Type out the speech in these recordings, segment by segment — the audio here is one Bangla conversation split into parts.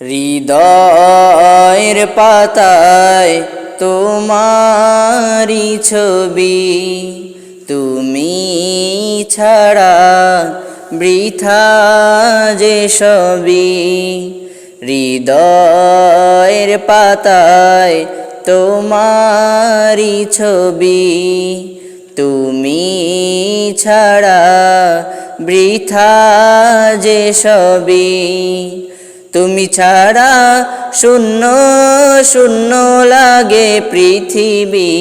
হৃদয়ের পাতায় তোমারি ছবি। তুমি ছাড়া বৃথা যে সবই। হৃদয়ের পাতায় তোমারি ছবি। তুমি ছাড়া বৃথা যে সবই। তুমি ছাড়া শূন্য শূন্য লাগে পৃথিবী।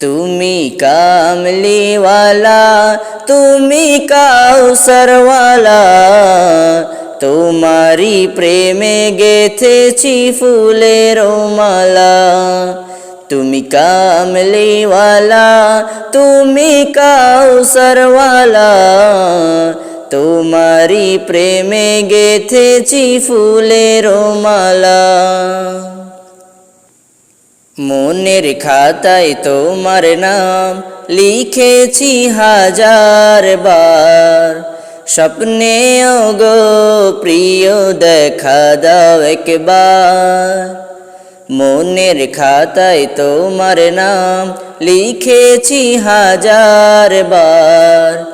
তুমি কামলিওয়ালা, তুমি কাউসরওয়ালা তোমারি প্রেমে গেথেছি ফুলের মালা। তুমি কামলিওয়ালা, তুমি কাউসরওয়ালা তোমারি প্রেমে গেথেছি ফুলের মালা। মনের খাতায় তোমার নাম লিখেছি হাজার বার। স্বপ্নে গো প্রিয়, দেখা দাও একবার। মনের খাতায় তোমার নাম লিখেছি হাজার বার।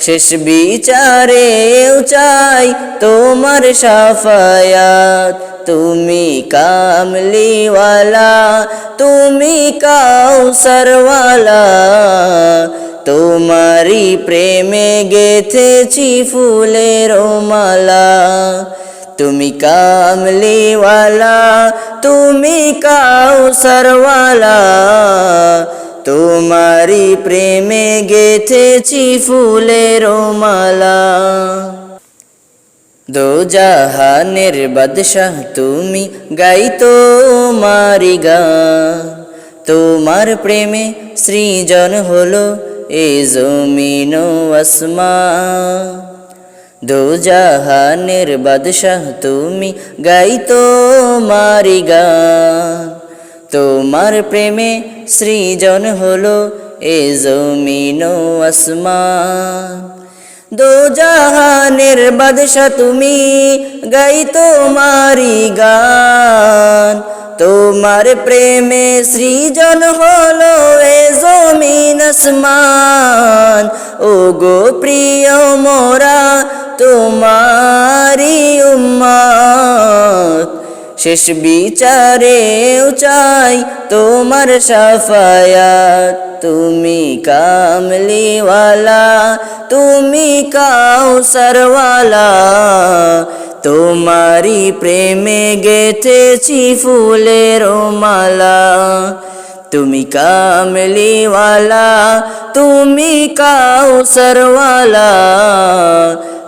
শেষ বিচারেও চাই তোমার সাফায়াত। তুমি কামলিওয়ালা, তুমি কাউসরওয়ালা। তোমারি প্রেমে গেথেছি ফুলের মালা। তুমি কামলিওয়ালা, তুমি কাউসরওয়ালা। তোমারি প্রেমে গেথেছি ফুলের মালা। দো জাহানের বাদশাহ তুমি গাই তোমারি গান তোমার প্রেমে সৃজন হলো এ জমিন ও আসমান দো জাহানের বাদশাহ তুমি গাই তোমারি গান তোমার প্রেমে সৃজন হলো এ জমিন আসমান। দো জাহানের বাদশা তুমি, গাই তোমারি গান। তোমার প্রেমে সৃজন হলো এ জমিন আসমান। ও গো প্রিয় মোরা তোমারি উম্মত শেষ বিচারেও চাই তোমার সাফায়াত। তুমি কামলিওয়ালা, তুমি কাউসরওয়ালা। তোমারি প্রেমে গেথেছি ফুলের মালা। তুমি কামলিওয়ালা, তুমি কাউসরওয়ালা।